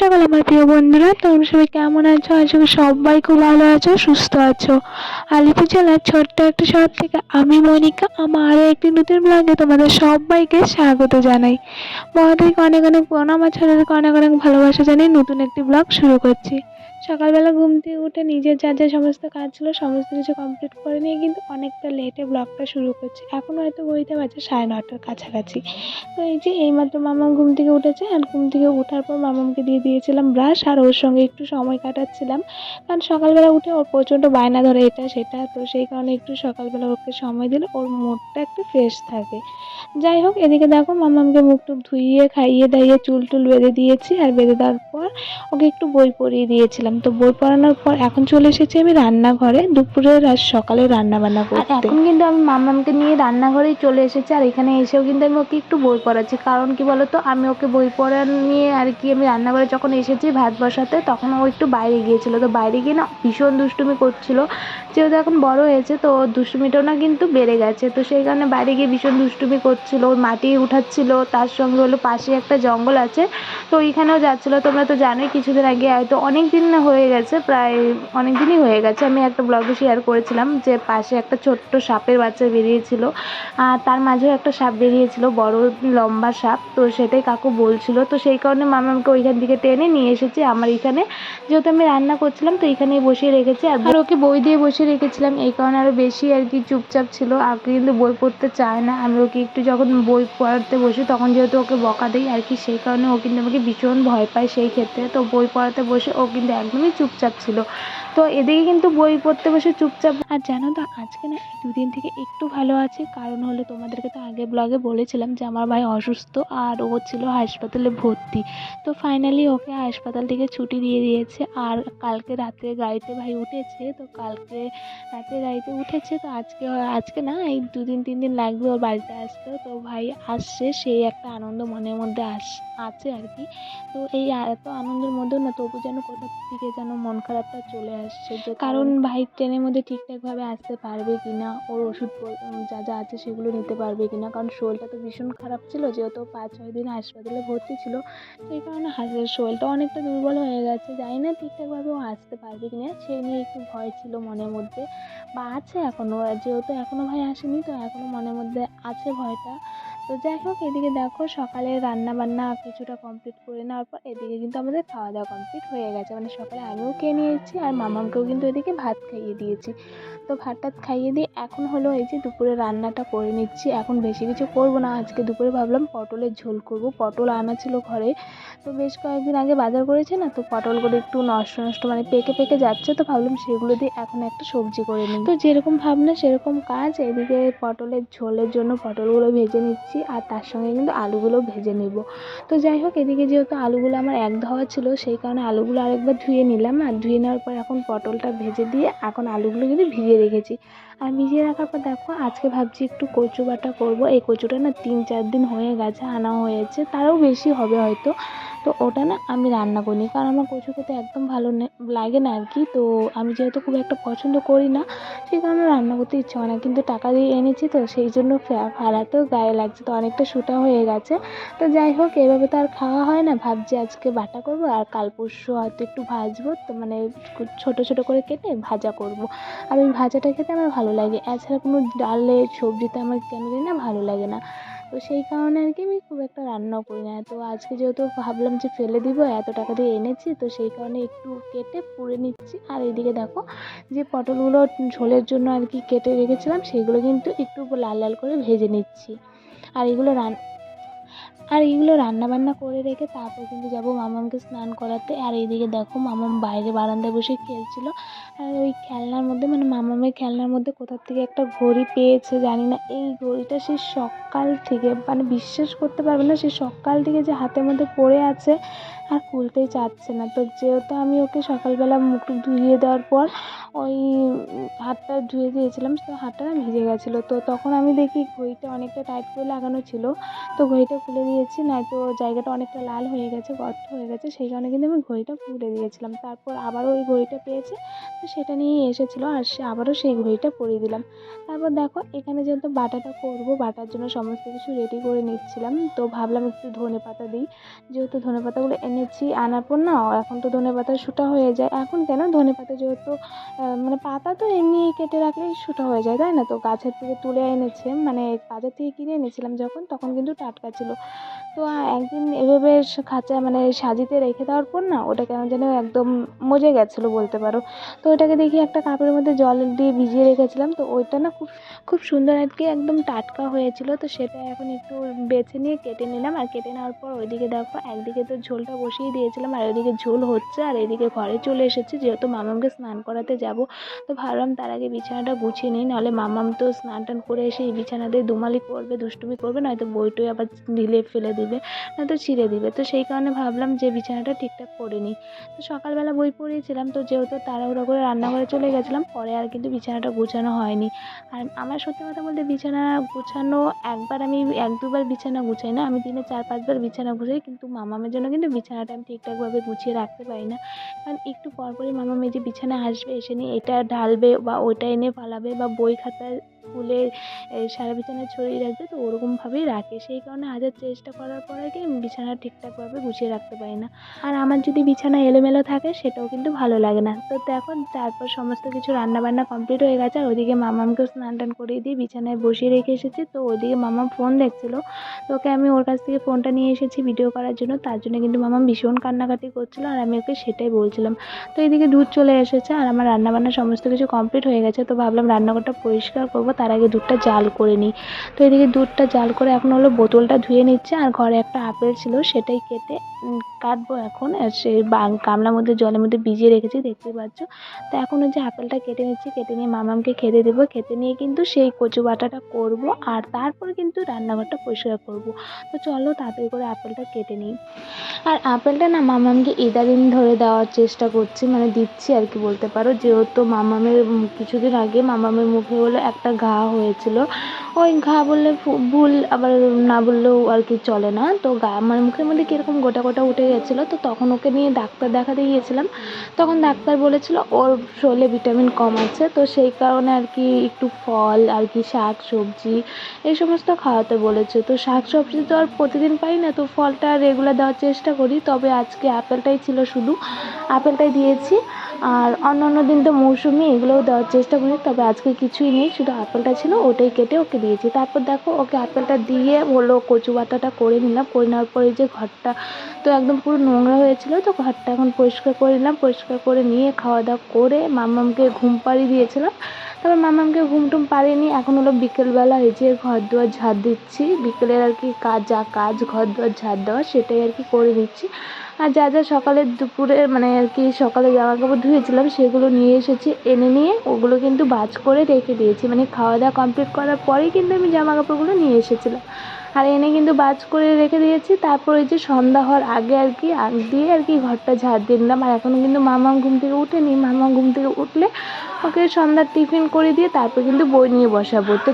সকাল, আমার প্রিয় বন্ধুরা, তোমরা সবাই কেমন আছো? আশা করি সবাই খুব ভালো আছো, সুস্থ আছো। আলিপুর জেলার ছোট্ট একটা শহর থেকে আমি মনিকা, আমার আরও একটি নতুন ব্লগে তোমাদের সবাইকে স্বাগত জানাই। মহাদেবকে অনেক অনেক প্রণাম, আর ছোটদেরকে অনেক অনেক ভালোবাসা জানিয়ে নতুন একটি ব্লগ শুরু করছি। সকালবেলা ঘুম থেকে উঠে নিজের যা যা সমস্ত কাজ ছিল, সমস্ত কিছু কমপ্লিট করে নিয়ে কিন্তু অনেকটা লেটে ব্লগটা শুরু করছি। এখন হয়তো বইতে বাজে সাড়ে নটার কাছাকাছি। তো এই যে এইমাত্র মামাম ঘুম থেকে উঠেছে, আর ঘুম থেকে ওঠার পর মামামকে দিয়ে দিয়েছিলাম ব্রাশ আর ওর সঙ্গে একটু সময় কাটাচ্ছিলাম। কারণ সকালবেলা উঠে ওর প্রচণ্ড বায়না ধরে এটা সেটা তো সেই কারণে একটু সকালবেলা ওকে সময় দিলে ওর মুডটা একটু ফ্রেশ থাকে। যাই হোক এদিকে দেখো মামামকে মুখ টুক ধুইয়ে খাইয়ে দাইয়ে চুল টুল বেঁধে দিয়েছি আর বেঁধে দেওয়ার পর ওকে একটু বই পড়িয়ে দিয়েছিলাম। তো বই পড়ানোর পর এখন চলে এসেছি আমি রান্নাঘরে। দুপুরের আর সকালে রান্না বান্না করতে। এখন কিন্তু আমি মামামকে নিয়ে রান্নাঘরেই চলে এসেছি আর এখানে এসেও কিন্তু আমি ওকে একটু বই পড়াচ্ছি। কারণ কি বলতো আমি ওকে বই পড়া নিয়ে আর কি আমি রান্নাঘরে যখন এসেছি ভাত বসাতে তখন ও একটু বাইরে গিয়েছিল। তো বাইরে গিয়ে না ভীষণ দুষ্টুমি করছিল। যেহেতু এখন বড় হয়েছে, তো দুষ্টুমিটাও না কিন্তু বেড়ে গেছে। তো সেই কারণে বাইরে গিয়ে ভীষণ দুষ্টুমি করছিল মাটি উঠাচ্ছিল, তার সঙ্গে হলো পাশে একটা জঙ্গল আছে, তো ওইখানেও যাচ্ছিল। তোমরা তো জানোই কিছুদিন আগে হয়তো অনেক দিন হয়ে গেছে, প্রায় অনেক দিনই হয়ে গেছে। আমি একটা ব্লগে শেয়ার করেছিলাম যে পাশে একটা ছোট্ট সাপের বাচ্চা বেরিয়েছিল, আর তার মাঝেও একটা সাপ বেরিয়েছিল, বড় লম্বা সাপ। তো সেটাই কাকু বলছিল। তো সেই কারণে মামা আমাকে ওইখান থেকে টেনে নিয়ে এসেছি আমার এখানে। যেহেতু আমি রান্না করছিলাম, তো এখানেই বসিয়ে রেখেছি। আর ওকে বই দিয়ে বসিয়ে রেখেছিলাম, এই কারণে আরও বেশি আর কি চুপচাপ ছিল। আর কিন্তু বই পড়তে চায় না, আমি ওকে একটু যখন বই পড়াতে বসি তখন যেহেতু ওকে বকা দিই আর কি, সেই কারণে ও কিন্তু আমাকে ভীষণ ভয় পায় সেই ক্ষেত্রে। তো বই পড়াতে বসে ও কিন্তু একদমই চুপচাপ ছিল। তো এদিকে কিন্তু বই পড়তে বসে চুপচাপ। আর জানো তো, আজকে না দুদিন থেকে একটু ভালো আছে। কারণ হলো তোমাদেরকে তো আগে ব্লগে বলেছিলাম যে আমার ভাই অসুস্থ আর ও ছিল হাসপাতালে ভর্তি। তো ফাইনালি ওকে হাসপাতাল থেকে ছুটি দিয়ে দিয়েছে। আর কালকে রাত্রে গাড়িতে ভাই উঠেছে, তো কালকে রাতে গাড়িতে উঠেছে। তো আজকে আজকে না এই দুদিন তিন দিন লাগবে ওর বাড়িতে আসতে। তো ভাই আসছে সেই একটা আনন্দ মনের মধ্যে আস আছে আর কি। তো এই এত আনন্দের মধ্যেও না তবু যেন কোথা থেকে যেন মন খারাপটা চলে আসছে। যে কারণ ভাই ট্রেনের মধ্যে ঠিকঠাকভাবে আসতে পারবে কি না ওর ওষুধ যা যা আছে সেগুলো নিতে পারবে কি না কারণ শরীরটা তো ভীষণ খারাপ ছিল যেহেতু পাঁচ ছয় দিন হাসপাতালে ভর্তি ছিল। সেই কারণে হাসের শরীরটা অনেকটা দুর্বল হয়ে গেছে। জানি না ঠিকঠাকভাবে ও আসতে পারবে কি না সেই নিয়ে একটু ভয় ছিল মনের মধ্যে। বা আছে এখনও যেহেতু এখনও ভাই আসেনি, তো এখনও মনের মধ্যে আছে ভয়টা। তো যাই হোক, এদিকে দেখো সকালে রান্না বান্না কিছুটা কমপ্লিট করে নেওয়ার পর এদিকে কিন্তু আমাদের খাওয়া দাওয়া কমপ্লিট হয়ে গেছে। মানে সকালে আমিও খেয়ে নিয়েছি আর মামাকেও কিন্তু এদিকে ভাত খাইয়ে দিয়েছি। তো ভাত টাত খাইয়ে দিয়ে এখন হলো এই যে দুপুরে রান্নাটা করে নিচ্ছি। এখন বেশি কিছু করব না। আজকে দুপুরে ভাবলাম পটলের ঝোল করব। পটল আনা ছিল ঘরে। তো বেশ কয়েকদিন আগে বাজার করেছে না? তো পটলগুলো একটু নষ্ট নষ্ট মানে পেকে পেকে যাচ্ছে। তো ভাবলাম সেগুলো দিয়ে এখন একটা সবজি করে নিই। তো যেরকম ভাবনা সেরকম কাজ। এদিকে পটলের ঝোলের জন্য পটলগুলো ভেজে নিচ্ছি আর তার সঙ্গে কিন্তু আলুগুলো ভেজে নেব। তো যাই হোক, এদিকে যেহেতু আলুগুলো আমার এক ধোয়া ছিল, সেই কারণে আলুগুলো আরেকবার ধুয়ে নিলাম। আর ধুয়ে নেওয়ার পর এখন পটলটা ভেজে দিয়ে এখন আলুগুলো কিন্তু ভিজিয়ে রেখেছি। আর ভিজিয়ে রাখার পর দেখো, আজকে ভাবছি একটু কচু বাটা করব। এই কচুটা না তিন চার দিন হয়ে গেছে আনা হয়েছে। তারও বেশি হবে হয়তো। তো ওটা না আমি রান্না করিনি। কারণ আমার কচু খেতে একদম ভালো লাগে না আর কি তো আমি যেহেতু খুব একটা পছন্দ করি না, সেই কারণে রান্না করতে ইচ্ছে হয় না। কিন্তু টাকা দিয়ে এনেছি তো, সেই জন্য ফে- ফেলাতেও গায়ে লাগছে। তো অনেকটা শুটা হয়ে গেছে। তো যাই হোক, এভাবে তো আর খাওয়া হয় না। ভাবছি আজকে বাটা করব আর কাল পরশু হয়তো একটু ভাজবো। তো মানে ছোট ছোট করে কেটে ভাজা করব। আর ওই ভাজাটা খেতে আমার ভালো লাগে। এছাড়া কোনো ডালে সবজিতে আমার কেন জানি না ভালো লাগে না। তো সেই কারণে আর কি আমি খুব একটা রান্নাও করি না। তো আজকে যেহেতু ভাবলাম যে ফেলে দিব, এত টাকা দিয়ে এনেছি, তো সেই কারণে একটু কেটে পুড়ে নিচ্ছি। আর এদিকে দেখো, যে পটলগুলো ঝোলের জন্য আর কি কেটে রেখেছিলাম, সেগুলো কিন্তু একটু লাল লাল করে ভেজে নিচ্ছি। আর এগুলো রান আর এইগুলো রান্নাবান্না করে রেখে তারপর কিন্তু যাব মামামকে স্নান করাতে। আর এইদিকে দেখো মামাম বাইরে বারান্দায় বসে খেলছিল। আর ওই খেলনার মধ্যে মানে মামামের খেলনার মধ্যে কোথার থেকে একটা ঘড়ি পেয়েছে জানি না। এই ঘড়িটা সে সকাল থেকে মানে বিশ্বাস করতে পারবে না, সে সকাল থেকে যে হাতের মধ্যে পড়ে আছে আর খুলতেই চাচ্ছে না। তো যেহেতু আমি ওকে সকালবেলা মুখ টুখ ধুইয়ে দেওয়ার পর ওই হাতটা ধুয়ে দিয়েছিলাম, তো হাতটা না ভিজে গেছিল। তো তখন আমি দেখি ঘড়িটা অনেকটা টাইট করে লাগানো ছিল। তো ঘড়িটা খুলে দিয়েছি নয়তো জায়গাটা অনেকটা লাল হয়ে গেছে, গর্ত হয়ে গেছে, সেই কারণে কিন্তু আমি ঘড়িটা খুলে দিয়েছিলাম। তারপর আবারও ওই ঘড়িটা পেয়েছে, তো সেটা নিয়েই এসেছিল আর সে আবারও সেই ঘড়িটা পরিয়ে দিলাম। তারপর দেখো এখানে যেহেতু বাটাটা করব, বাটার জন্য সমস্ত কিছু রেডি করে নিচ্ছিলাম, তো ভাবলাম একটু ধনে পাতা দিই। যেহেতু ধনে পাতাগুলো এনেছি, আনার পর না এখন তো ধনে পাতার শুঁটা হয়ে যায়। এখন কেন? ধনে পাতা যেহেতু মানে পাতা তো এমনি কেটে রাখলেই শুটা হয়ে যায়, তাই না? তো গাছের থেকে তুলে এনেছে মানে বাজার থেকে কিনে এনেছিলাম যখন, তখন কিন্তু টাটকা ছিল। তো একদিন এভাবে খাঁচা মানে সাজিতে রেখে দেওয়ার পর না ওটা কেন যেন একদম মজে গেছিল বলতে পারো। তো ওটাকে দেখি একটা কাপের মধ্যে জল দিয়ে ভিজিয়ে রেখেছিলাম, তো ওইটা না খুব খুব সুন্দর আর কি একদম টাটকা হয়েছিল। তো সেটা এখন একটু বেছে নিয়ে কেটে নিলাম। আর কেটে নেওয়ার পর ওইদিকে দেখো, একদিকে তো ঝোলটা বসিয়ে দিয়েছিলাম আর এদিকে ঝোল হচ্ছে আর এদিকে ঘরে চলে এসেছি, যেহেতু মামামকে স্নান করাতে যাব। তো ভাবলাম তার আগে বিছানাটা গুছিয়ে নিই, নাহলে মামাম তো স্নান টান করে এসে এই বিছানাতে দুমালি করবে, দুষ্টুমি করবে, নয়তো বইটই আবার ঢিলে ফেলে দিবে, নয়তো ছিঁড়ে দিবে। তো সেই কারণে ভাবলাম যে বিছানাটা ঠিকঠাক করে নিই। তো সকালবেলা বই পড়িয়েছিলাম, তো যেহেতু তাড়াহুড়ো করে রান্নাঘরে চলে গেছিলাম, পরে আর কিন্তু বিছানাটা গোছানো হয়নি। আর আমার সত্যি কথা বলতে বিছানা গোছানো একবার আমি এক দুবার বিছানা গুছাই না, আমি দিনে চার পাঁচবার বিছানা গুছাই, কিন্তু মামামের জন্য কিন্তু বিছানাটা আমি ঠিকঠাকভাবে গুছিয়ে রাখতে পারি না। কারণ একটু পরপরই মামা মেয়ে যে বিছানায় আসবে, এসে নিয়ে এটা ঢালবে বা ওটা এনে ফালাবে বা বই খাতা এই সারা বিছানা ছড়িয়ে রাখবে, তো ওরকমভাবেই রাখে। সেই কারণে হাজার চেষ্টা করার পরে কি বিছানা ঠিকঠাকভাবে গুছিয়ে রাখতে পারি না। আর আমার যদি বিছানা এলোমেলো থাকে, সেটাও কিন্তু ভালো লাগে না। তো দেখো, তারপর সমস্ত কিছু রান্না বান্না কমপ্লিট হয়ে গেছে, আর ওদিকে মামামকেও স্নান টান করিয়ে দিয়ে বিছানায় বসিয়ে রেখে এসেছি। তো ওদিকে মামা ফোন দেখছিল। তো ওকে আমি ওর কাছ থেকে ফোনটা নিয়ে এসেছি ভিডিও করার জন্য, তার জন্য কিন্তু মামাম ভীষণ কান্নাকাটি করছিল, আর আমি ওকে সেটাই বলছিলাম। তো এদিকে দুধ চলে এসেছে, আর আমার রান্না বান্না সমস্ত কিছু কমপ্লিট হয়ে গেছে, তো ভাবলাম রান্নাঘরটা পরিষ্কার করব। তার আগে দুধটা জাল করে নিই। তো এদিকে দুধটা জাল করে এখন হলো বোতলটা ধুয়ে নিচ্ছে, আর ঘরে একটা আপেল ছিল সেটাই কেটে কাটবো এখন। আর সেই বা- গামলার মধ্যে, জলের মধ্যে ভিজিয়ে রেখেছি, দেখতেই পাচ্ছ। তো এখন ওই যে আপেলটা কেটে নিচ্ছি, কেটে নিয়ে মামামকে খেতে দেবো। খেতে নিয়ে কিন্তু সেই কচু বাটাটা করব, আর তারপর কিন্তু রান্নাঘরটা পরিষ্কার করব। তো চলো তাড়াতাড়ি করে আপেলটা কেটে নিই। আর আপেলটা না মামামকে ইদারিং ধরে দেওয়ার চেষ্টা করছি মানে দিচ্ছি আর কি বলতে পারো। যেহেতু মামামের কিছুদিন আগে মামামের মুখে হলো একটা ঘা হয়েছিল। ওই ঘা বললে ভুল আবার না বললেও আর কি চলে না। তো গা মানে মুখের মধ্যে কীরকম গোটা গোটা উঠে গেছিল, তো তখন ওকে নিয়ে ডাক্তার দেখাতে গিয়েছিলাম। তখন ডাক্তার বলেছিল ওর শরীরে ভিটামিন কম আছে, তো সেই কারণে আর কি একটু ফল, আর কি শাক সবজি এই সমস্ত খাওয়াতে বলেছে। তো শাক সবজি তো আর প্রতিদিন পাই না, তো ফলটা রেগুলার দেওয়ার চেষ্টা করি। তবে আজকে আপেলটাই ছিল শুধু। আপেলটাই দিয়েছি। আর অন্য অন্য দিন তো মৌসুমি, এগুলোও দেওয়ার চেষ্টা করি, তবে আজকে কিছুই নেই, শুধু আপেলটা ছিল, ওটাই কেটে ওকে দিয়েছি। তারপর দেখো, ওকে আপেলটা দিয়ে হলো কচু বাটাটা করে নিলাম, করে নেওয়ার পরে যে ঘরটা তো একদম পুরো নোংরা হয়েছিল, তো ঘরটা এখন পরিষ্কার করে নিলাম, পরিষ্কার করে নিয়ে খাওয়া দাওয়া করে মামামকে ঘুম পাড়িয়ে দিয়েছিলাম। তারপর মামামকে ঘুম টুম পাড়িয়ে এখন হলো বিকেলবেলা এই যে ঘর দুয়ার ঝাড় দিচ্ছি। বিকেলের আর কি কাজ যা কাজ ঘর দুয়ার ঝাড় দেওয়া সেটাই আর কি করে নিচ্ছি। আর যা যা সকালে দুপুরে মানে আর কি সকালে জামা কাপড় ধুয়েছিলাম সেগুলো নিয়ে এসেছি। এনে নিয়ে ওগুলো কিন্তু বাজ করে রেখে দিয়েছি। মানে খাওয়া দাওয়া কমপ্লিট করার পরেই কিন্তু আমি জামা কাপড়গুলো নিয়ে এসেছিলাম। আর এনে কিন্তু বাজ করে রেখে দিয়েছি। তারপর ওই যে সন্ধ্যা হওয়ার আগে আর কি আগ দিয়ে আর কি ঘরটা ঝাড় দিয়ে নিলাম। আর এখনও কিন্তু মামা ঘুম থেকে উঠেনি। মামা ঘুম থেকে উঠলে ওকে সন্ধ্যার টিফিন করে দিয়ে তারপর কিন্তু বই নিয়ে বসাবো। তো